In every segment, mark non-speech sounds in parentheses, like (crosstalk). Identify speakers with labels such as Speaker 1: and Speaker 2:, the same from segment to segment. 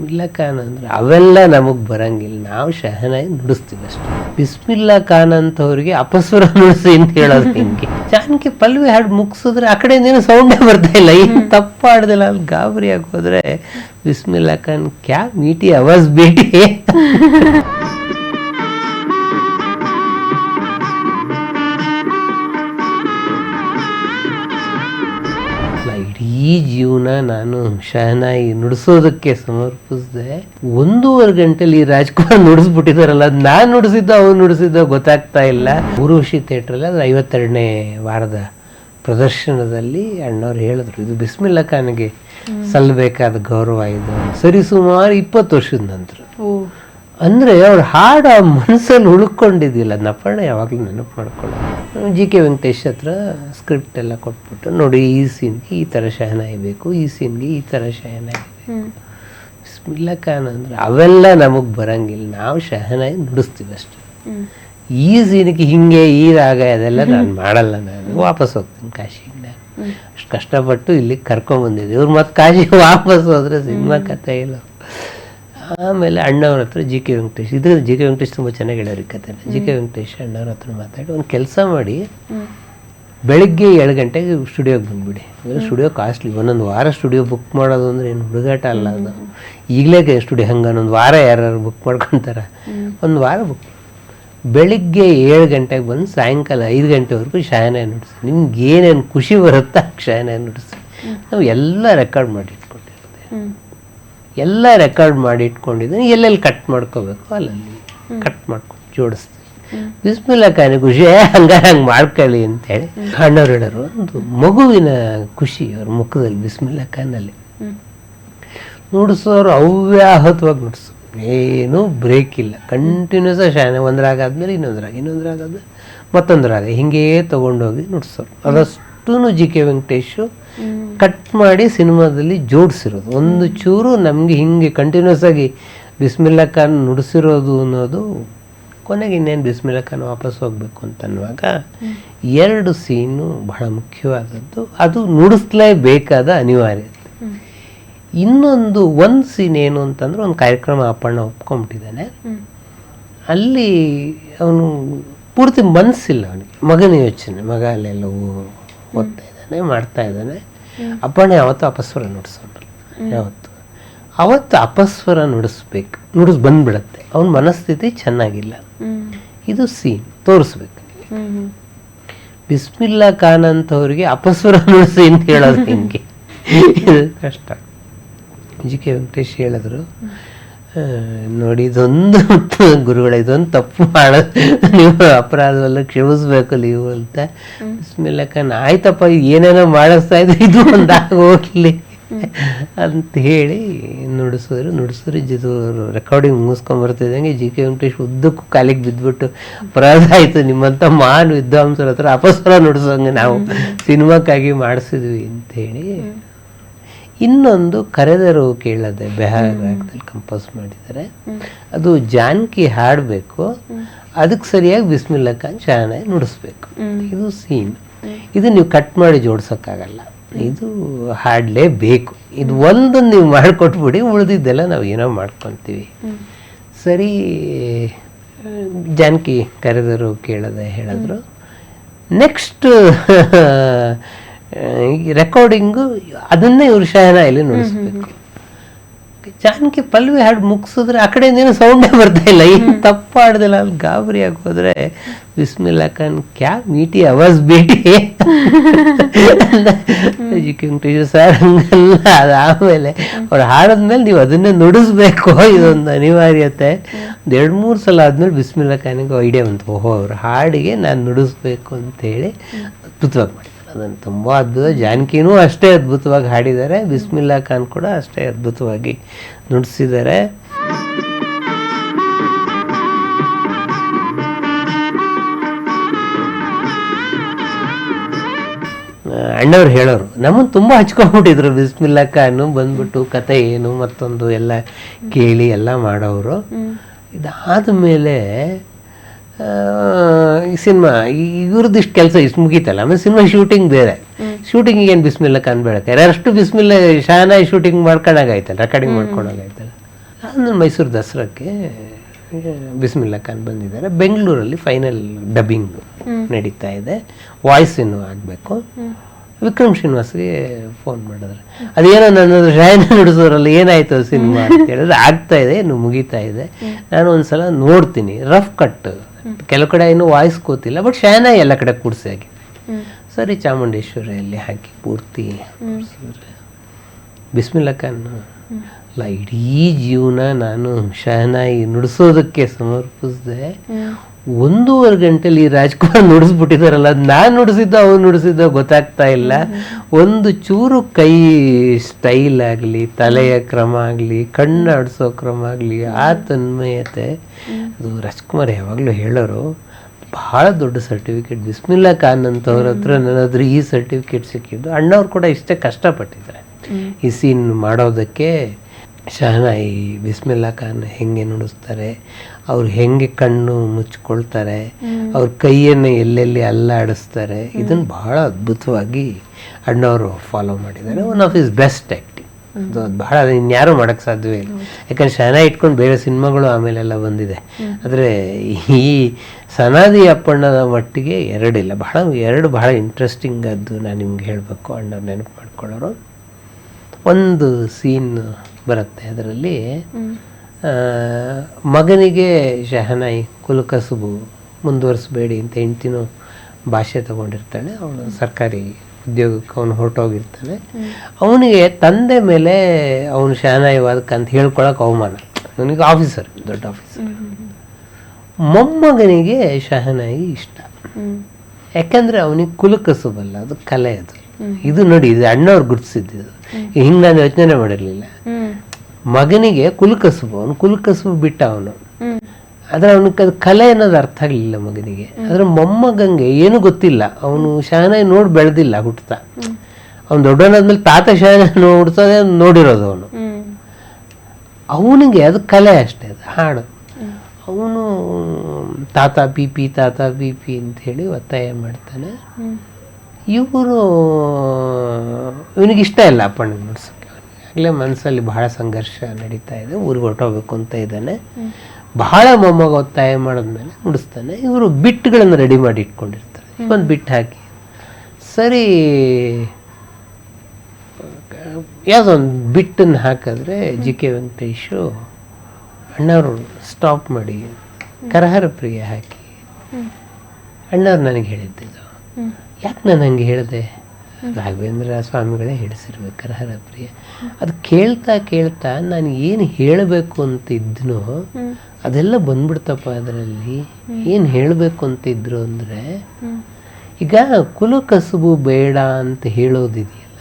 Speaker 1: ಬಿಸ್ಮಿಲ್ಲಾ ಖಾನ್ ಅಂದ್ರೆ ಅವೆಲ್ಲ ನಮಗೆ ಬರಂಗಿಲ್ಲ. ನಾವು ಶಹನಾಯಿ ನುಡಿಸ್ತೀವಿ ಅಷ್ಟೇ. ಬಿಸ್ಮಿಲ್ಲಾ ಖಾನ್ ಅಂತವ್ರಿಗೆ ಅಪಸ್ವರ ನುಡಿಸಿ ಅಂತ ಹೇಳೋದು ಹಿಂಗೆ? ಜಾನಕಿ ಪಲ್ವಿ ಹಾಡು ಮುಗಿಸಿದ್ರೆ ಆ ಕಡೆ ನೀನು ಸೌಂಡೇ ಬರ್ತಾ ಇಲ್ಲ. ಏನು ತಪ್ಪು ಹಾಡ್ದಿಲ್ಲ ಅಲ್ಲಿ ಗಾಬರಿ ಆಗೋದ್ರೆ ಬಿಸ್ಮಿಲ್ಲಾ ಖಾನ್ ಕ್ಯಾ ಮೀಟಿ ಅವಾಜ್ ಬೇಟಿ? (laughs) ಇಡೀ ಜೀವನ ನಾನು ಶಹನಾಯಿ ನುಡಿಸೋದಕ್ಕೆ ಸಮರ್ಪಿಸಿದೆ. ಒಂದೂವರೆ ಗಂಟೆಲಿ ಈ ರಾಜ್ಕುಮಾರ್ ನುಡಿಸ್ಬಿಟ್ಟಿದಾರಲ್ಲ, ಅದು ನಾನು ನುಡಿಸಿದ್ದ ಅವ್ನು ನುಡಿಸಿದ್ದ ಗೊತ್ತಾಗ್ತಾ ಇಲ್ಲ. ಊರ್ವಶಿ ಥಿಯೇಟ್ರಲ್ಲಿ ಅದು ಐವತ್ತೆರಡನೇ ವಾರದ ಪ್ರದರ್ಶನದಲ್ಲಿ ಅಣ್ಣವ್ರು ಹೇಳಿದ್ರು, ಇದು ಬಿಸ್ಮಿಲ್ಲ ಖಾನಿಗೆ ಸಲ್ಲಬೇಕಾದ ಗೌರವ ಇದು. ಸರಿ, ಸುಮಾರು ಇಪ್ಪತ್ತು ವರ್ಷದ ನಂತರ ಅಂದರೆ ಅವ್ರ ಹಾಡು ಆ ಮನಸ್ಸಲ್ಲಿ ಉಳ್ಕೊಂಡಿದ್ದಿಲ್ಲ. ನಪ್ಪಣ್ಣ ಯಾವಾಗಲೂ ನೆನಪು ಮಾಡ್ಕೊಳ್ಳೋದು. ಜಿ ಕೆ ವೆಂಕಟೇಶ್ ಹತ್ರ ಸ್ಕ್ರಿಪ್ಟ್ ಎಲ್ಲ ಕೊಟ್ಬಿಟ್ಟು ನೋಡಿ ಈ ಸೀನ್ಗೆ ಈ ಥರ ಶಹನಾಯಿ ಬೇಕು ಈ ಸೀನ್ಗೆ ಈ ಥರ ಶಹನಾಯಿ ಬೇಕು ಬಿಸ್ಮಿಲ್ಲಾ ಖಾನ್ ಅಂದರೆ ಅವೆಲ್ಲ ನಮಗೆ ಬರಂಗಿಲ್ಲ. ನಾವು ಶಹನಾಯಿ ನುಡಿಸ್ತೀವಿ ಅಷ್ಟೇ. ಈ ಸೀನಿಗೆ ಹಿಂಗೆ ಈ ರಾಗ ಅದೆಲ್ಲ ನಾನು ಮಾಡಲ್ಲ ನಾನು. ವಾಪಸ್ ಹೋಗ್ತೀನಿ ಕಾಶಿಗೆ. ನಾನು. ಅಷ್ಟು ಕಷ್ಟಪಟ್ಟು ಇಲ್ಲಿಗೆ ಕರ್ಕೊಂಬಂದಿದ್ದೆ ಇವ್ರು ಮತ್ತೆ ಕಾಶಿಗೆ ವಾಪಸ್ ಹೋದರೆ ಸಿನಿಮಾ ಕಥೆ ಇಲ್ಲ. ಆಮೇಲೆ ಅಣ್ಣವ್ರ ಹತ್ರ ಜಿ ಕೆ ವೆಂಕಟೇಶ್. ಇದು ಜಿ ಕೆ ವೆಂಕಟೇಶ್ ತುಂಬ ಚೆನ್ನಾಗಿ ಹೇಳೋರು ಕತೆ ಜಿ ಕೆ ವೆಂಕಟೇಶ್ ಅಣ್ಣವ್ರ ಹತ್ರ ಮಾತಾಡಿ ಒಂದು ಕೆಲಸ ಮಾಡಿ ಬೆಳಿಗ್ಗೆ ಏಳು ಗಂಟೆಗೆ ಸ್ಟುಡಿಯೋಗೆ ಬಂದ್ಬಿಡಿ. Studio costly. ಒಂದೊಂದು ವಾರ ಸ್ಟುಡಿಯೋ ಬುಕ್ ಮಾಡೋದು ಅಂದರೆ ಏನು ಹುಡುಗಾಟ ಅಲ್ಲ ಅದು. ಈಗಲೇ ಸ್ಟುಡಿಯೋ ಹಂಗೆ ಒಂದೊಂದು ವಾರ ಯಾರು ಬುಕ್ ಮಾಡ್ಕೊತಾರೆ. ಒಂದು ವಾರ ಬುಕ್. ಬೆಳಿಗ್ಗೆ ಏಳು ಗಂಟೆಗೆ ಬಂದು ಸಾಯಂಕಾಲ ಐದು ಗಂಟೆವರೆಗೂ ಶಾಯನ ನುಡಿಸಿ. ನಿಮ್ಗೆ ಏನೇನು ಖುಷಿ ಬರುತ್ತಾ ಶಾಯನ ನುಡಿಸಿ. ನಾವು ಎಲ್ಲ ರೆಕಾರ್ಡ್ ಮಾಡಿ ಇಟ್ಕೊಂಡಿರ್ತೇವೆ. ಎಲ್ಲ ರೆಕಾರ್ಡ್ ಮಾಡಿ ಇಟ್ಕೊಂಡಿದ್ದೀನಿ. ಎಲ್ಲೆಲ್ಲಿ ಕಟ್ ಮಾಡ್ಕೋಬೇಕು? ಅಲ್ಲಲ್ಲಿ ಕಟ್ ಮಾಡ್ಕೊಂಡು ಜೋಡಿಸ್ತೀನಿ. ಬಿಸ್ಮಿಲ್ಲ ಖಾನಿ ಖುಷಿ ಹಂಗ ಹಂಗೆ ಮಾಡ್ಕೊಳ್ಳಿ ಅಂತೇಳಿ ಅಣ್ಣವ್ರು ಹೇಳೋರು ಒಂದು ಮಗುವಿನ ಖುಷಿ ಅವ್ರ ಮುಖದಲ್ಲಿ ಬಿಸ್ಮಿಲ್ಲ ಖಾನಲ್ಲಿ ನುಡಿಸೋರು ಅವ್ಯಾಹತವಾಗಿ ನುಡಿಸು. ಏನೂ ಬ್ರೇಕ್ ಇಲ್ಲ. ಕಂಟಿನ್ಯೂಸ್ ಶಾನೆ ಒಂದು ರಾಗ ಆದಮೇಲೆ ಇನ್ನೊಂದು ರಾಗ ಇನ್ನೊಂದು ರಾಗ ಮತ್ತೊಂದು ರಾಗ ಹಿಂಗೇ ತೊಗೊಂಡೋಗಿ ನುಡಿಸೋರು. ಅದಷ್ಟೂ ಜಿ ಕೆ ವೆಂಕಟೇಶು ಕಟ್ ಮಾಡಿ ಸಿನಿಮಾದಲ್ಲಿ ಜೋಡಿಸಿರೋದು. ಒಂದು ಚೂರು ನಮಗೆ ಹಿಂಗೆ ಕಂಟಿನ್ಯೂಸ್ ಆಗಿ ಬಿಸ್ಮಿಲ್ಲಾ ಖಾನ್ ನುಡಿಸಿರೋದು ಅನ್ನೋದು ಕೊನೆಗೆ ಇನ್ನೇನು ಬಿಸ್ಮಿಲ್ಲಾ ಖಾನ್ ವಾಪಸ್ ಹೋಗಬೇಕು ಅಂತ ಅನ್ನುವಾಗ ಎರಡು ಸೀನು ಬಹಳ ಮುಖ್ಯವಾದದ್ದು. ಅದು ನುಡಿಸ್ಲೇಬೇಕಾದ ಅನಿವಾರ್ಯತೆ ಇನ್ನೊಂದು ಒಂದು ಸೀನ್ ಏನು ಅಂತಂದ್ರೆ ಒಂದು ಕಾರ್ಯಕ್ರಮ ಅಪ್ಪಣ್ಣ ಒಪ್ಕೊಂಬಿಟ್ಟಿದ್ದಾನೆ.
Speaker 2: ಹ್ಮ್.
Speaker 1: ಅಲ್ಲಿ ಅವನು ಪೂರ್ತಿ ಮನಸ್ಸಿಲ್ಲ ಅವನಿಗೆ. ಮಗನ ಯೋಚನೆ ಮಗ ಅಲ್ಲೆಲ್ಲ ಓದ್ತಾ ಇದ್ದಾನೆ ಮಾಡ್ತಾ ಇದ್ದಾನೆ. ಅಪ್ಪಣೆ ಯಾವತ್ತು ಅಪಸ್ವರ ನುಡಿಸೋಣ ಯಾವತ್ತು. ಅವತ್ತು ಅಪಸ್ವರ ನುಡಿಸ್ಬೇಕು ನುಡಿಸ್ ಬಂದ್ಬಿಡತ್ತೆ. ಅವನ ಮನಸ್ಥಿತಿ ಚೆನ್ನಾಗಿಲ್ಲ. ಇದು ಸೀನ್ ತೋರಿಸ್ಬೇಕು. ಬಿಸ್ಮಿಲ್ಲಾ ಖಾನ್ ಅಂತವ್ರಿಗೆ ಅಪಸ್ವರ ನುಡಿಸಿ ಅಂತ ಹೇಳೋದು (laughs) ಹಿಂಗೆ? ಇದು ಕಷ್ಟ. ಜಿ ಕೆ ವೆಂಕಟೇಶ್ ಹೇಳಿದ್ರು ನೋಡಿ ಇದೊಂದು ಗುರುಗಳ ಇದೊಂದು ತಪ್ಪು ಮಾಡ. ನೀವು ಅಪರಾಧವೆಲ್ಲ ಕ್ಷಮಿಸ್ಬೇಕು ನೀವು ಅಂತ. ಬಿಸ್ಮಿಲ್ಲಾ ಖಾನ್ ಆಯ್ತಪ್ಪ ಏನೇನೋ ಮಾಡಿಸ್ತಾ ಇದ್ರು ಇದು ಒಂದಾಗ ಹೋಗ್ಲಿ ಅಂತ ಹೇಳಿ ನುಡಿಸಿದ್ರು. ನುಡಿಸಿದ್ರು ಜಿದು ರೆಕಾರ್ಡಿಂಗ್ ಮುಗಿಸ್ಕೊಂಬರ್ತಿದ್ದಂಗೆ ಜಿ ಕೆ ವೆಂಕಟೇಶ್ ಉದ್ದಕ್ಕೂ ಕಾಲಿಗೆ ಬಿದ್ದುಬಿಟ್ಟು ಅಪರಾಧ ಆಯಿತು ನಿಮ್ಮಂಥ ಮಾನ್ ವಿದ್ವಾಂಸರ ಹತ್ರ ಅಪಸ್ವರ ನುಡಿಸೋಂಗೆ ನಾವು ಸಿನಿಮಾಕ್ಕಾಗಿ ಮಾಡಿಸಿದ್ವಿ ಅಂತೇಳಿ ಇನ್ನೊಂದು ಕರೆದರು ಕೇಳದೆ ಬೆಹಾರ್ ರಾಗದಲ್ಲಿ ಕಂಪೋಸ್ ಮಾಡಿದರೆ ಅದು ಜಾನಕಿ ಹಾಡಬೇಕು ಅದಕ್ಕೆ ಸರಿಯಾಗಿ ಬಿಸ್ಮಿಲ್ಲ ಖಾನ್ ಶಾನಾಗಿ ನುಡಿಸ್ಬೇಕು. ಇದು ಸೀನ್. ಇದು ನೀವು ಕಟ್ ಮಾಡಿ ಜೋಡಿಸೋಕ್ಕಾಗಲ್ಲ. ಇದು ಹಾಡಲೇಬೇಕು. ಇದು ಒಂದು ನೀವು ಮಾಡಿಕೊಟ್ಬಿಡಿ ಉಳಿದಿದ್ದೆಲ್ಲ ನಾವು ಏನೋ ಮಾಡ್ಕೊತೀವಿ. ಸರಿ ಜಾನಕಿ ಕರೆದರು ಕೇಳದೆ ಹೇಳಿದ್ರು. ನೆಕ್ಸ್ಟ್ ರೆಕಾರ್ಡಿಂಗು ಅದನ್ನೇ ಇವ್ರು ಇಲ್ಲಿ ನುಡಿಸ್ಬೇಕು. ಜಾನಕಿ ಪಲ್ವಿ ಹಾಡು ಮುಗಿಸಿದ್ರೆ ಆ ಕಡೆಯಿಂದ ಏನು ಸೌಂಡೇ ಬರ್ತಾ ಇಲ್ಲ. ಏನು ತಪ್ಪು ಹಾಡ್ದಿಲ್ಲ. ಅಲ್ಲಿ ಗಾಬರಿ ಆಗಿ ಹೋದ್ರೆ ಬಿಸ್ಮಿಲ್ಲಾ ಖಾನ್ ಕ್ಯಾ ಮೀಟಿ ಜಿ ಕೆ ವೆಂಕಟೇಶ್ವರ ಸರ್ ಹಂಗಲ್ಲ ಅದಾದಮೇಲೆ ಅವ್ರು ಹಾಡಿದ್ಮೇಲೆ ನೀವು ಅದನ್ನೇ ನುಡಿಸ್ಬೇಕು. ಇದೊಂದು ಅನಿವಾರ್ಯತೆ. ಒಂದು ಎರಡು ಮೂರು ಸಲ ಆದ್ಮೇಲೆ ಬಿಸ್ಮಿಲ್ಲಾ ಖಾನಿಗೆ ಐಡಿಯಾ ಬಂತು. ಓಹೋ ಅವ್ರ ಹಾಡಿಗೆ ನಾನು ನುಡಿಸ್ಬೇಕು ಅಂತೇಳಿ ಅದ್ಭುತವಾಗಿ ಮಾಡಿದ್ದಾರೆ ಅದನ್ನು ತುಂಬ ಅದ್ಭುತ. ಜಾನಕಿನೂ ಅಷ್ಟೇ ಅದ್ಭುತವಾಗಿ ಹಾಡಿದ್ದಾರೆ. ಬಿಸ್ಮಿಲ್ಲಾ ಖಾನ್ ಕೂಡ ಅಷ್ಟೇ ಅದ್ಭುತವಾಗಿ ನುಡಿಸಿದ್ದಾರೆ. ಅಣ್ಣವ್ರು ಹೇಳೋರು ನಮ್ಮನ್ನು ತುಂಬ ಹಚ್ಕೊಂಡ್ಬಿಟ್ಟಿದ್ರು ಬಿಸ್ಮಿಲ್ಲಾ ಖಾನು. ಬಂದ್ಬಿಟ್ಟು ಕತೆ ಏನು ಮತ್ತೊಂದು ಎಲ್ಲ ಕೇಳಿ ಎಲ್ಲ ಮಾಡೋರು. ಇದಾದ ಮೇಲೆ ಈ ಸಿನಿಮಾ ಇವ್ರದ್ದಿಷ್ಟು ಕೆಲಸ ಇಷ್ಟು ಮುಗೀತಲ್ಲ ಆಮೇಲೆ ಸಿನಿಮಾ ಶೂಟಿಂಗ್ ಬೇರೆ. ಶೂಟಿಂಗ್ ಏನು ಬಿಸ್ಮಿಲ್ಲ ಖಾನ್ ಬೇಡಕ್ಕೆ ಅಷ್ಟು ಬಿಸ್ಮಿಲ್ಲ ಶಾನಾಯಿ ಶೂಟಿಂಗ್ ಮಾಡ್ಕೊಂಡಾಗಾಯ್ತಲ್ಲ ರೆಕಾರ್ಡಿಂಗ್ ಮಾಡ್ಕೊಂಡಾಗಾಯ್ತಲ್ಲ. ಆಮೇಲೆ ಮೈಸೂರು ದಸರಾಕ್ಕೆ ಬಿಸ್ಮಿಲ್ಲಾ ಖಾನ್ ಬಂದಿದ್ದಾರೆ. ಬೆಂಗಳೂರಲ್ಲಿ ಫೈನಲ್ ಡಬ್ಬಿಂಗ್ ನಡೀತಾ ಇದೆ. ವಾಯ್ಸ್ ಇನ್ನು ಆಗಬೇಕು. ವಿಕ್ರಮ್ ಶ್ರೀನಿವಾಸ್ಗೆ ಫೋನ್ ಮಾಡಿದ್ರೆ. ಅದೇನೋ ನನ್ನ ಶಾಯನ ನುಡಿಸೋರಲ್ಲ ಏನಾಯ್ತು ಸಿನಿಮಾ ಅಂತ (laughs) ಹೇಳಿದ್ರೆ ಆಗ್ತಾ ಇದೆ ಇನ್ನು ಮುಗೀತಾ ಇದೆ. ನಾನು ಒಂದ್ಸಲ ನೋಡ್ತೀನಿ. ರಫ್ ಕಟ್ ಕೆಲವು ಕಡೆ ಇನ್ನೂ ವಾಯ್ಸ್ ಕೂತಿಲ್ಲ ಬಟ್ ಶಾನ ಎಲ್ಲ ಕಡೆ ಕೂಡಿಸಿ ಹಾಕಿ. ಸರಿ ಚಾಮುಂಡೇಶ್ವರಿಯಲ್ಲಿ ಹಾಕಿ ಪೂರ್ತಿ. ಬಿಸ್ಮಿಲ್ಲಾ ಖಾನ್ ಅಲ್ಲ ಇಡೀ ಜೀವನ ನಾನು ಶಹನಾಯಿ ನುಡಿಸೋದಕ್ಕೆ ಸಮರ್ಪಿಸಿದೆ. ಒಂದೂವರೆ ಗಂಟೆಲಿ ಈ ರಾಜ್ಕುಮಾರ್ ನುಡಿಸ್ಬಿಟ್ಟಿದಾರಲ್ಲ ನಾನು ನುಡಿಸಿದ್ದ ಅವ್ನು ನುಡಿಸಿದ್ದ ಗೊತ್ತಾಗ್ತಾ ಇಲ್ಲ. ಒಂದು ಚೂರು ಕೈ ಸ್ಟೈಲ್ ಆಗಲಿ ತಲೆಯ ಕ್ರಮ ಆಗಲಿ ಕಣ್ಣಾಡಿಸೋ ಕ್ರಮ ಆಗಲಿ ಆ ತನ್ಮಯತೆ ಅದು ರಾಜ್ಕುಮಾರ್ ಯಾವಾಗಲೂ ಹೇಳೋರು ಭಾಳ ದೊಡ್ಡ ಸರ್ಟಿಫಿಕೇಟ್. ಬಿಸ್ಮಿಲ್ಲಾ ಖಾನ್ ಅಂತವ್ರ ಹತ್ರ ನನ್ನ ಹತ್ರ ಈ ಸರ್ಟಿಫಿಕೇಟ್ ಸಿಕ್ಕಿದ್ದು ಅಣ್ಣವ್ರು ಕೂಡ ಇಷ್ಟೇ ಕಷ್ಟಪಟ್ಟಿದ್ದಾರೆ. ಈ ಸೀನ್ ಮಾಡೋದಕ್ಕೆ ಶಹನಾಯಿ ಬಿಸ್ಮಿಲ್ಲಾ ಖಾನ್ ಹೆಂಗೆ ನುಡಿಸ್ತಾರೆ ಅವ್ರು ಹೆಂಗೆ ಕಣ್ಣು ಮುಚ್ಕೊಳ್ತಾರೆ ಅವ್ರ ಕೈಯನ್ನು ಎಲ್ಲೆಲ್ಲಿ ಅಲ್ಲಾಡಿಸ್ತಾರೆ ಇದನ್ನು ಬಹಳ ಅದ್ಭುತವಾಗಿ ಅಣ್ಣವರು ಫಾಲೋ ಮಾಡಿದ್ದಾರೆ. One of his best acting ಅದು ಬಹಳ ಇನ್ಯಾರು ಮಾಡೋಕ್ಕೆ ಸಾಧ್ಯವೇ ಇಲ್ಲ. ಯಾಕಂದ್ರೆ ಶನ ಇಟ್ಕೊಂಡು ಬೇರೆ ಸಿನಿಮಾಗಳು ಆಮೇಲೆಲ್ಲ ಬಂದಿದೆ. ಆದರೆ ಈ ಸನಾದಿ ಅಪ್ಪಣ್ಣದ ಮಟ್ಟಿಗೆ ಎರಡಿಲ್ಲ. ಬಹಳ ಎರಡು ಬಹಳ ಇಂಟ್ರೆಸ್ಟಿಂಗ್ ಅದು ನಾನು ನಿಮ್ಗೆ ಹೇಳಬೇಕು ಅಣ್ಣವ್ರು ನೆನಪು ಮಾಡ್ಕೊಳ್ಳೋರು. ಒಂದು ಸೀನ್ ಬರುತ್ತೆ ಅದರಲ್ಲಿ. ಮಗನಿಗೆ ಶಹನಾಯಿ ಕುಲಕಸುಬು ಮುಂದುವರಿಸಬೇಡಿ ಅಂತ ಹೆಂಡ್ತಿನೂ ಭಾಷೆ ತಗೊಂಡಿರ್ತಾಳೆ. ಅವನು ಸರ್ಕಾರಿ ಉದ್ಯೋಗಕ್ಕೆ ಅವನು ಹೊರಟೋಗಿರ್ತಾನೆ. ಅವನಿಗೆ ತಂದೆ ಮೇಲೆ ಅವನು ಶಹನಾಯಿವಾದಕ್ಕೆ ಅಂತ ಹೇಳ್ಕೊಳಕ್ಕೆ ಅವಮಾನ. ಅವನಿಗೆ ಆಫೀಸರ್ ದೊಡ್ಡ ಆಫೀಸರ್. ಮೊಮ್ಮಗನಿಗೆ ಶಹನಾಯಿ ಇಷ್ಟ. ಯಾಕಂದ್ರೆ ಅವನಿಗೆ ಕುಲಕಸುಬಲ್ಲ ಅದು ಕಲೆ ಅದು. ಇದು ನೋಡಿ ಇದು ಅಣ್ಣವ್ರು ಗುರುತಿಸಿದ್ದು. ಹಿಂಗೆ ನಾನು ಯೋಚನೆ ಮಾಡಿರಲಿಲ್ಲ. ಮಗನಿಗೆ ಕುಲಕಸುಬು ಅವನು ಕುಲಕಸುಬು ಬಿಟ್ಟ ಅವನು. ಆದ್ರೆ ಅವನಿಗೆ ಅದು ಕಲೆ ಅನ್ನೋದು ಅರ್ಥ ಆಗಲಿಲ್ಲ ಮಗನಿಗೆ. ಆದ್ರೆ ಮೊಮ್ಮಗಂಗೆ ಏನು ಗೊತ್ತಿಲ್ಲ. ಅವನು ಶಾನೆ ನೋಡಿ ಬೆಳೆದಿಲ್ಲ ಹುಟ್ಟುತ್ತಾ ಅವ್ನು ದೊಡ್ಡವನಾದ್ಮೇಲೆ ತಾತ ಶಾನಾಯಿ ನೋಡ್ತಾನೆ ನೋಡಿರೋದು ಅವನು. ಅವನಿಗೆ ಅದು ಕಲೆ ಅಷ್ಟೇ ಅದು ಹಾಡು. ಅವನು ತಾತ ಪಿ ಪಿ ತಾತ ಪಿ ಪಿ ಅಂತ ಹೇಳಿ ಒತ್ತಾಯ ಮಾಡ್ತಾನೆ. ಇವರು ಇವನಿಗೆ ಇಷ್ಟ ಇಲ್ಲ ಅಪ್ಪಣ್ಣ ಆಗಲೇ ಮನಸ್ಸಲ್ಲಿ ಬಹಳ ಸಂಘರ್ಷ ನಡೀತಾ ಇದೆ. ಊರಿಗೆ ಹೊರಟೋಗ್ಬೇಕು ಅಂತ ಇದ್ದಾನೆ. ಬಹಳ ಮೊಮ್ಮಗ ಒತ್ತಾಯ ಮಾಡಿದ್ಮೇಲೆ ಮುಡಿಸ್ತಾನೆ ಇವರು ಬಿಟ್ಗಳನ್ನು ರೆಡಿ ಮಾಡಿ ಇಟ್ಕೊಂಡಿರ್ತಾರೆ. ಒಂದು ಬಿಟ್ಟು ಹಾಕಿ. ಸರಿ ಯಾವುದೋ ಒಂದು ಬಿಟ್ಟನ್ನು ಹಾಕಿದ್ರೆ ಜಿ ಕೆ ವೆಂಕಟೇಶು ಅಣ್ಣವರು ಸ್ಟಾಪ್ ಮಾಡಿ ಕರಹರ ಪ್ರಿಯ ಹಾಕಿ ಅಣ್ಣವ್ರು ನನಗೆ ಹೇಳಿದ್ದಿದ್ದು. ಯಾಕೆ ನಾನು ಹಂಗೆ ಹೇಳಿದೆ? ರಾಘವೇಂದ್ರ ಸ್ವಾಮಿಗಳೇ ಹಿಡಿಸಿರ್ಬೇಕಾರೆ ಹರಪ್ರಿಯ ಪ್ರಿಯ. ಅದು ಕೇಳ್ತಾ ಕೇಳ್ತಾ ನಾನು ಏನು ಹೇಳಬೇಕು ಅಂತ ಇದ್ನೋ ಅದೆಲ್ಲ ಬಂದ್ಬಿಡ್ತಪ್ಪ ಅದರಲ್ಲಿ. ಏನು ಹೇಳಬೇಕು ಅಂತ ಇದ್ರು ಅಂದರೆ, ಈಗ ಕುಲ ಕಸುಬು ಬೇಡ ಅಂತ ಹೇಳೋದಿದೆಯಲ್ಲ,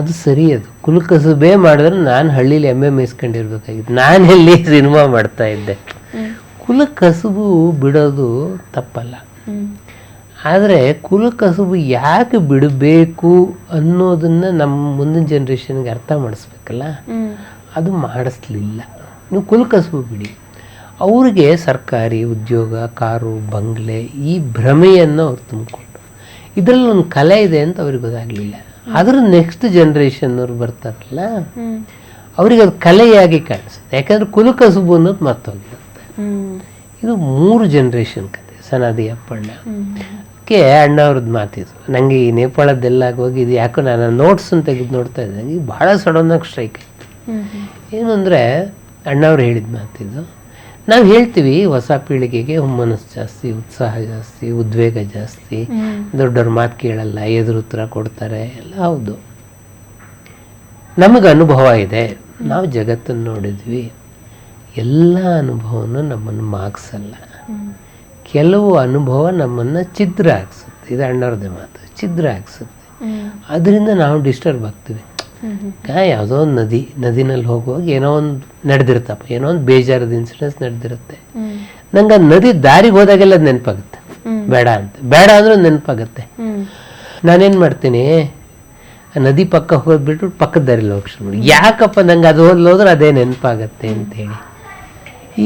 Speaker 1: ಅದು ಸರಿ ಅದು. ಕುಲ ಕಸುಬೇ ಮಾಡಿದ್ರೆ ನಾನು ಹಳ್ಳಿಲಿ ಎಮ್ಮೆ ಮೇಯಿಸ್ಕೊಂಡಿರ್ಬೇಕಾಗಿತ್ತು. ನಾನು ಎಲ್ಲಿ ಸಿನಿಮಾ ಮಾಡ್ತಾ ಇದ್ದೆ. ಕುಲ ಕಸುಬು ಬಿಡೋದು ತಪ್ಪಲ್ಲ. ಆದರೆ ಕುಲಕಸುಬು ಯಾಕೆ ಬಿಡಬೇಕು ಅನ್ನೋದನ್ನ ನಮ್ಮ ಮುಂದಿನ ಜನ್ರೇಷನ್ಗೆ ಅರ್ಥ ಮಾಡಿಸ್ಬೇಕಲ್ಲ? ಅದು ಮಾಡಿಸ್ಲಿಲ್ಲ. ನೀವು ಕುಲಕಸುಬು ಬಿಡಿ. ಅವ್ರಿಗೆ ಸರ್ಕಾರಿ ಉದ್ಯೋಗ ಕಾರು ಬಂಗ್ಲೆ ಈ ಭ್ರಮೆಯನ್ನು ಅವ್ರು ತುಂಬಿಕೊಂಡು ಇದರಲ್ಲಿ ಒಂದು ಕಲೆ ಇದೆ ಅಂತ ಅವ್ರಿಗೆ ಗೊತ್ತಾಗಲಿಲ್ಲ. ಅದ್ರ ನೆಕ್ಸ್ಟ್ ಜನ್ರೇಷನ್ನವ್ರು ಬರ್ತಾರಲ್ಲ? ಅವ್ರಿಗೆ ಅದು ಕಲೆಯಾಗಿ ಕಾಣಿಸುತ್ತೆ. ಯಾಕಂದ್ರೆ ಕುಲಕಸುಬು ಅನ್ನೋದು ಮರ್ತೋಗಿರುತ್ತೆ ಇದು ಮೂರು ಜನ್ರೇಷನ್ ಕತೆ. ಸನಾದಿ ಅಪ್ಪಣ್ಣ. ಅದಕ್ಕೆ ಅಣ್ಣವ್ರದ್ದು ಮಾತಿದ್ರು ನನಗೆ ಈ ನೇಪಾಳದ್ದೆಲ್ಲ ಹೋಗಿ ಇದು ಯಾಕೋ ನಾನು ನೋಟ್ಸನ್ನು ತೆಗೆದು ನೋಡ್ತಾ ಇದ್ದೆ. ಈಗ ಭಾಳ ಸಡನ್ನಾಗಿ ಸ್ಟ್ರೈಕ್ ಆಯಿತು. ಏನು ಅಂದರೆ ಅಣ್ಣವ್ರು ಹೇಳಿದ ಮಾತಿದ್ದು ನಾವು ಹೇಳ್ತೀವಿ ಹೊಸ ಪೀಳಿಗೆಗೆ ಹುಮ್ಮನಸ್ ಜಾಸ್ತಿ ಉತ್ಸಾಹ ಜಾಸ್ತಿ ಉದ್ವೇಗ ಜಾಸ್ತಿ. ದೊಡ್ಡವ್ರ ಮಾತು ಕೇಳಲ್ಲ ಎದುರು ಉತ್ತರ ಕೊಡ್ತಾರೆ. ಎಲ್ಲ ಹೌದು. ನಮಗೆ ಅನುಭವ ಇದೆ. ನಾವು ಜಗತ್ತನ್ನು ನೋಡಿದ್ವಿ. ಎಲ್ಲ ಅನುಭವನೂ ನಮ್ಮನ್ನು ಮಾಗ್ಸಲ್ಲ ಕೆಲವು ಅನುಭವ ನಮ್ಮನ್ನು ಛಿದ್ರ ಹಾಕ್ಸುತ್ತೆ. ಇದು ಅಣ್ಣವ್ರದ್ದೇ ಮಾತು. ಛಿದ್ರ ಹಾಕ್ಸುತ್ತೆ. ಅದರಿಂದ ನಾವು ಡಿಸ್ಟರ್ಬ್ ಆಗ್ತೀವಿ. ಯಾವುದೋ ಒಂದು ನದಿ ನದಿನಲ್ಲಿ ಹೋಗುವಾಗ ಏನೋ ಒಂದು ನಡೆದಿರ್ತಪ್ಪ ಏನೋ ಒಂದು ಬೇಜಾರದ ಇನ್ಸಿಡೆನ್ಸ್ ನಡೆದಿರುತ್ತೆ. ನಂಗೆ ಆ ನದಿ ದಾರಿಗೆ ಹೋದಾಗೆಲ್ಲ ಅದು ನೆನಪಾಗುತ್ತೆ. ಬೇಡ ಅಂತ. ಬೇಡ ಅಂದ್ರೂ ನೆನಪಾಗುತ್ತೆ. ನಾನೇನು ಮಾಡ್ತೀನಿ? ಆ ನದಿ ಪಕ್ಕ ಹೋಗೋದು ಬಿಟ್ಟು ಪಕ್ಕದ ದಾರಿಲಿ ಹೋಗಿ ಶುರು ಯಾಕಪ್ಪ ನಂಗೆ ಅದು ಹೋದ್ಲು ಹೋದ್ರೆ ಅದೇ ನೆನಪಾಗತ್ತೆ ಅಂತೇಳಿ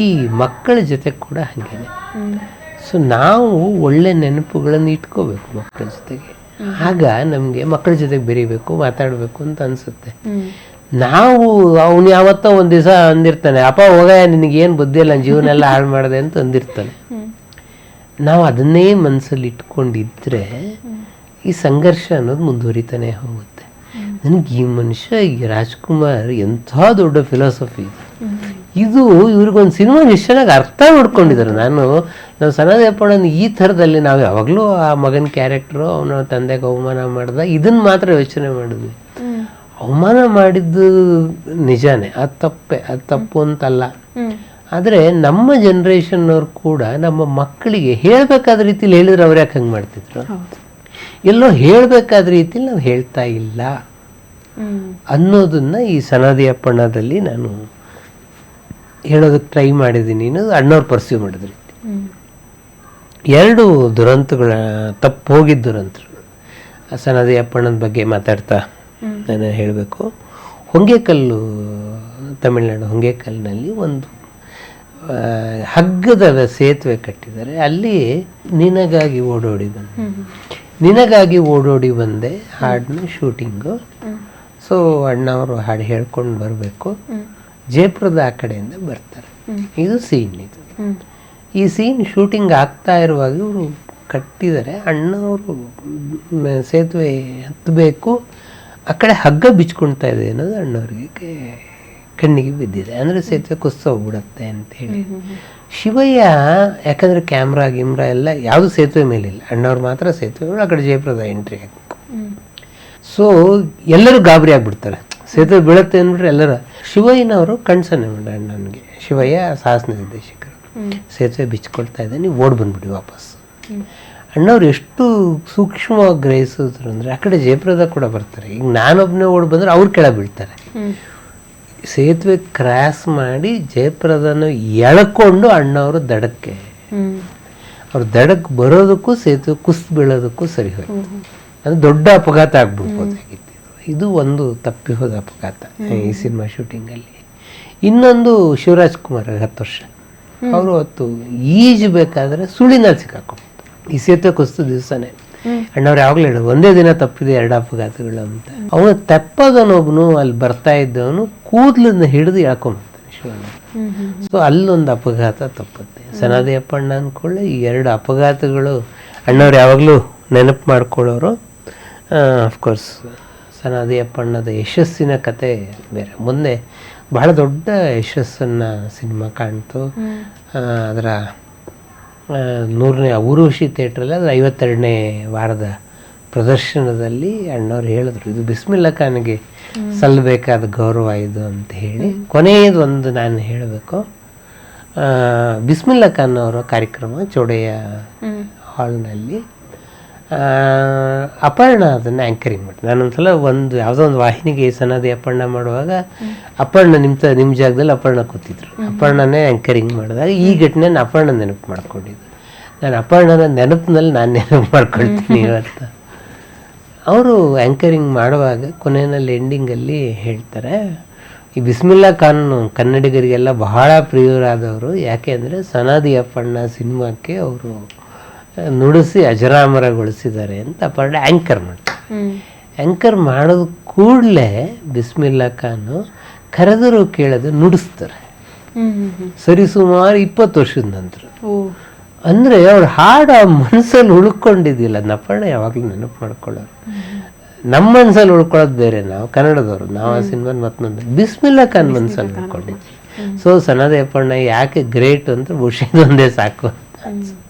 Speaker 1: ಈ ಮಕ್ಕಳ ಜೊತೆ ಕೂಡ ಹಾಗೇನೆ. ಸೊ ನಾವು ಒಳ್ಳೆ ನೆನಪುಗಳನ್ನು ಇಟ್ಕೋಬೇಕು ಮಕ್ಕಳ ಜೊತೆಗೆ. ಆಗ ನಮಗೆ ಮಕ್ಕಳ ಜೊತೆಗೆ ಬೆರಿಬೇಕು, ಮಾತಾಡಬೇಕು ಅಂತ ಅನಿಸುತ್ತೆ. ನಾವು ಅವನು ಯಾವತ್ತೋ ಒಂದು ದಿವಸ ಅಂದಿರ್ತಾನೆ, ಅಪ್ಪ, ಹೋಗ ನಿನಗೇನು ಬುದ್ಧಿ ಇಲ್ಲ ಜೀವನ ಎಲ್ಲ ಹಾಳು ಮಾಡಿದೆ ಅಂತ ಅಂದಿರ್ತಾನೆ. ನಾವು ಅದನ್ನೇ ಮನಸ್ಸಲ್ಲಿ ಇಟ್ಕೊಂಡಿದ್ರೆ ಈ ಸಂಘರ್ಷ ಅನ್ನೋದು ಮುಂದುವರಿತಾನೆ ಹೋಗುತ್ತೆ. ನನಗೆ ಈ ಮನುಷ್ಯ, ಈ ರಾಜ್ಕುಮಾರ್ ಎಂಥ ದೊಡ್ಡ ಫಿಲಾಸಫಿ ಇದು. ಇವ್ರಿಗೊಂದು ಸಿನಿಮಾ ನಿಶ್ಚಯವಾಗಿ ಅರ್ಥ ಮಾಡ್ಕೊಂಡಿದ್ದಾರೆ ನಾನು ನಾವು ಸನದೇಪಣ್ಣನ ಈ ಥರದಲ್ಲಿ ನಾವು ಯಾವಾಗಲೂ ಆ ಮಗನ ಕ್ಯಾರೆಕ್ಟ್ರು ಅವನ ತಂದೆಗೆ ಅವಮಾನ ಮಾಡ್ದ ಇದನ್ನು ಮಾತ್ರ ಯೋಚನೆ ಮಾಡಿದ್ವಿ. ಅವಮಾನ ಮಾಡಿದ್ದು ನಿಜಾನೇ ಅದು ತಪ್ಪೆ ಅದು ತಪ್ಪು ಅಂತಲ್ಲ. ಆದರೆ ನಮ್ಮ ಜನ್ರೇಷನ್ನವ್ರು ಕೂಡ ನಮ್ಮ ಮಕ್ಕಳಿಗೆ ಹೇಳಬೇಕಾದ ರೀತಿಲಿ ಹೇಳಿದ್ರೆ ಅವ್ರು ಯಾಕೆ ಹಂಗೆ ಮಾಡ್ತಿದ್ರು? ಎಲ್ಲೋ ಹೇಳಬೇಕಾದ ರೀತಿಲಿ ನಾವು ಹೇಳ್ತಾ ಇಲ್ಲ ಅನ್ನೋದನ್ನ ಈ ಸನಾದಿ ಅಪ್ಪಣ್ಣದಲ್ಲಿ ನಾನು ಹೇಳೋದಕ್ಕೆ ಟ್ರೈ ಮಾಡಿದ್ದೀನಿ. ಅನ್ನೋದು ಅಣ್ಣವ್ರು ಪರ್ಸ್ಯೂ ಮಾಡಿದ್ರಿ. ಎರಡು ದುರಂತಗಳ ತಪ್ಪು ಹೋಗಿದ್ದ ದುರಂತಗಳು ಸನದಿ ಅಪ್ಪಣ್ಣನ ಬಗ್ಗೆ ಮಾತಾಡ್ತಾ ನಾನು ಹೇಳಬೇಕು. ಹೊಂಗೆಕಲ್ಲು ತಮಿಳ್ನಾಡು ಹೊಂಗೆಕಲ್ನಲ್ಲಿ ಒಂದು ಹಗ್ಗದ ಸೇತುವೆ ಕಟ್ಟಿದ್ದಾರೆ. ಅಲ್ಲಿ ನಿನಗಾಗಿ ಓಡೋಡಿ ಬಂದೆ. ನಿನಗಾಗಿ ಓಡೋಡಿ ಬಂದೆ. ಹಾಡನ್ನ ಶೂಟಿಂಗು ಸೊ ಅಣ್ಣವರು ಹಾಡು ಹೇಳ್ಕೊಂಡು ಬರಬೇಕು. ಜಯಪುರದ ಆ ಕಡೆಯಿಂದ ಬರ್ತಾರೆ. ಇದು ಸೀನ್ ಇದು. ಈ ಸೀನ್ ಶೂಟಿಂಗ್ ಆಗ್ತಾ ಇರುವಾಗ ಇವರು ಕಟ್ಟಿದ್ದಾರೆ. ಅಣ್ಣವರು ಸೇತುವೆ ಹತ್ತಬೇಕು. ಆ ಕಡೆ ಹಗ್ಗ ಬಿಚ್ಕೊಳ್ತಾ ಇದೆ ಅನ್ನೋದು ಅಣ್ಣವ್ರಿಗೆ ಕಣ್ಣಿಗೆ ಬಿದ್ದಿದೆ. ಅಂದರೆ ಸೇತುವೆ ಕುಸ್ತ ಹೋಗ್ಬಿಡತ್ತೆ ಅಂತೇಳಿ ಶಿವಯ್ಯ ಯಾಕಂದರೆ ಕ್ಯಾಮ್ರಾ ಗಿಮ್ರಾ ಎಲ್ಲ ಯಾವುದು ಸೇತುವೆ ಮೇಲಿಲ್ಲ. ಅಣ್ಣವ್ರು ಮಾತ್ರ ಸೇತುವೆ ಆ ಕಡೆ ಜಯಪುರದ ಎಂಟ್ರಿ ಹಾಕಬೇಕು. ಸೊ ಎಲ್ಲರೂ ಗಾಬರಿ ಆಗ್ಬಿಡ್ತಾರೆ. ಸೇತುವೆ ಬೀಳುತ್ತೆ ಅಂದ್ಬಿಟ್ರೆ ಎಲ್ಲರ ಶಿವಯ್ಯನವರು ಕಣ್ಸನ್ನೆ ಮಾಡ ಅಣ್ಣನಿಗೆ ಶಿವಯ್ಯ ಸಾಹಸ ನಿರ್ದೇಶಕರು. ಸೇತುವೆ ಬಿಚ್ಕೊಳ್ತಾ ಇದೆ ನೀವು ಓಡ್ ಬಂದ್ಬಿಡಿ ವಾಪಸ್. ಅಣ್ಣವ್ರು ಎಷ್ಟು ಸೂಕ್ಷ್ಮವಾಗಿ ಗ್ರಹಿಸಿದ್ರು ಅಂದರೆ ಆ ಕಡೆ ಜಯಪ್ರದ ಕೂಡ ಬರ್ತಾರೆ. ಈಗ ನಾನೊಬ್ಬನೇ ಓಡ್ ಬಂದ್ರೆ ಅವ್ರು ಕೆಳ ಬೀಳ್ತಾರೆ. ಸೇತುವೆ ಕ್ರಾಸ್ ಮಾಡಿ ಜಯಪ್ರದನ ಎಳ್ಕೊಂಡು ಅಣ್ಣವರು ದಡಕ್ಕೆ. ಅವ್ರ ದಡಕ್ಕೆ ಬರೋದಕ್ಕೂ ಸೇತುವೆ ಕುಸ್ ಬೀಳೋದಕ್ಕೂ ಸರಿ ಹೋಯ್ತು. ಅದು ದೊಡ್ಡ ಅಪಘಾತ ಆಗ್ಬಿಡ್ಬೋದಾಗಿತ್ತು ಇದು. ಒಂದು ತಪ್ಪಿ ಹೋದ ಅಪಘಾತ ಈ ಸಿನಿಮಾ ಶೂಟಿಂಗಲ್ಲಿ. ಇನ್ನೊಂದು ಶಿವರಾಜ್ ಕುಮಾರ್ ಹತ್ತು ವರ್ಷ. ಅವರು ಹೊತ್ತು ಈಜಬೇಕಾದ್ರೆ ಸುಳಿನಲ್ಲಿ ಸಿಕ್ಕಾಕೊಂಡು ಈ ಸೇತುವೆ ಕುಸಿತು ದಿವಸನೇ. ಅಣ್ಣವ್ರು ಯಾವಾಗಲೂ ಹೇಳೋದು ಒಂದೇ ದಿನ ತಪ್ಪಿದೆ ಎರಡು ಅಪಘಾತಗಳು ಅಂತ. ಅವನು ತೆಪ್ಪದನೊಬ್ಬನು ಅಲ್ಲಿ ಬರ್ತಾ ಇದ್ದವನು ಕೂದಲನ್ನ ಹಿಡಿದು ಎಳ್ಕೊಂಬರ್ತಾನೆ ಶಿವಣ್ಣ. ಸೊ ಅಲ್ಲೊಂದು ಅಪಘಾತ ತಪ್ಪುತ್ತೆ. ಸನಾದಿ ಅಪ್ಪಣ್ಣ ಅಂದ್ಕೊಳ್ಳಿ ಈ ಎರಡು ಅಪಘಾತಗಳು ಅಣ್ಣವ್ರು ಯಾವಾಗಲೂ ನೆನಪು ಮಾಡ್ಕೊಳ್ಳೋರು. ಅಫ್ಕೋರ್ಸ್ ಸನಾದಿ ಅಪ್ಪಣ್ಣದ ಯಶಸ್ಸಿನ ಕತೆ ಬೇರೆ. ಮುಂದೆ ಬಹಳ ದೊಡ್ಡ ಯಶಸ್ಸನ್ನು ಸಿನಿಮಾ ಕಾಣ್ತು. ಅದರ ನೂರನೇ ಊರ್ವಶಿ ಥಿಯೇಟ್ರಲ್ಲಿ ಅದು ಐವತ್ತೆರಡನೇ ವಾರದ ಪ್ರದರ್ಶನದಲ್ಲಿ ಅಣ್ಣವ್ರು ಹೇಳಿದ್ರು ಇದು ಬಿಸ್ಮಿಲ್ಲಾ ಖಾನ್ಗೆ ಸಲ್ಲಬೇಕಾದ ಗೌರವ ಇದು ಅಂತ ಹೇಳಿ. ಕೊನೆಯದು ಒಂದು ನಾನು ಹೇಳಬೇಕು. ಬಿಸ್ಮಿಲ್ಲಾ ಖಾನ್ ಅವರ ಕಾರ್ಯಕ್ರಮ ಚೌಡೆಯ ಹಾಲ್ನಲ್ಲಿ ಅಪರ್ಣ ಅದನ್ನು ಆ್ಯಂಕರಿಂಗ್ ಮಾಡಿ ನಾನೊಂದ್ಸಲ ಒಂದು ಯಾವುದೋ ಒಂದು ವಾಹಿನಿಗೆ ಸನದಿ ಅಪರ್ಣ ಮಾಡುವಾಗ ಅಪರ್ಣ ನಿಮ್ಮ ನಿಮ್ಮ ಜಾಗದಲ್ಲಿ ಅಪರ್ಣ ಕೂತಿದ್ರು. ಅಪರ್ಣನೇ ಆ್ಯಂಕರಿಂಗ್ ಮಾಡಿದಾಗ ಈ ಘಟನೆ ಅಪರ್ಣ ನೆನಪು ಮಾಡ್ಕೊಂಡಿದ್ದು. ನಾನು ಅಪರ್ಣನ ನೆನಪಿನಲ್ಲಿ ನಾನು ನೆನಪು ಮಾಡ್ಕೊಳ್ತೀನಿ ಇವತ್ತು ಅವರು ಆ್ಯಂಕರಿಂಗ್ ಮಾಡುವಾಗ ಕೊನೆಯಲ್ಲಿ ಎಂಡಿಂಗಲ್ಲಿ ಹೇಳ್ತಾರೆ ಈ ಬಿಸ್ಮಿಲ್ಲಾ ಖಾನ್ ಕನ್ನಡಿಗರಿಗೆಲ್ಲ ಬಹಳ ಪ್ರಿಯರಾದವರು. ಯಾಕೆ ಅಂದರೆ ಸನಾದಿ ಅಪ್ಪಣ್ಣ ಸಿನಿಮಾಕ್ಕೆ ಅವರು ನುಡಿಸಿ ಅಜರಾಮರಗೊಳಿಸಿದ್ದಾರೆ ಅಂತ ಅಪರ್ಣ ಆ್ಯಂಕರ್ ಮಾಡ್ತಾರೆ ಆ್ಯಂಕರ್ ಮಾಡೋದು ಕೂಡಲೇ ಬಿಸ್ಮಿಲ್ಲಾ ಖಾನು ಕರೆದರು ಕೇಳೋದು ನುಡಿಸ್ತಾರೆ. ಸರಿ ಸುಮಾರು ಇಪ್ಪತ್ತು ವರ್ಷದ ನಂತರ. ಅಂದರೆ ಅವ್ರ ಹಾಡು ಆ ಮನಸ್ಸಲ್ಲಿ ಉಳ್ಕೊಂಡಿದ್ದಿಲ್ಲ. ನಪ್ಪಣ್ಣ ಯಾವಾಗಲೂ ನೆನಪು ಮಾಡ್ಕೊಳ್ಳೋರು. ನಮ್ಮ ಮನಸ್ಸಲ್ಲಿ ಉಳ್ಕೊಳ್ಳೋದು ಬೇರೆ. ನಾವು ಕನ್ನಡದವರು. ನಾವು ಆ ಸಿನಿಮಾ ಮತ್ತೊಂದು. ಬಿಸ್ಮಿಲ್ಲಾ ಖಾನ್ ಮನಸ್ಸಲ್ಲಿ ಉಳ್ಕೊಂಡಿದ್ವಿ ಸೊ ಸನದೇಪಣ್ಣ ಯಾಕೆ ಗ್ರೇಟ್ ಅಂತ ಬಹುಶಃ ಒಂದೇ ಸಾಕು ಅಂತ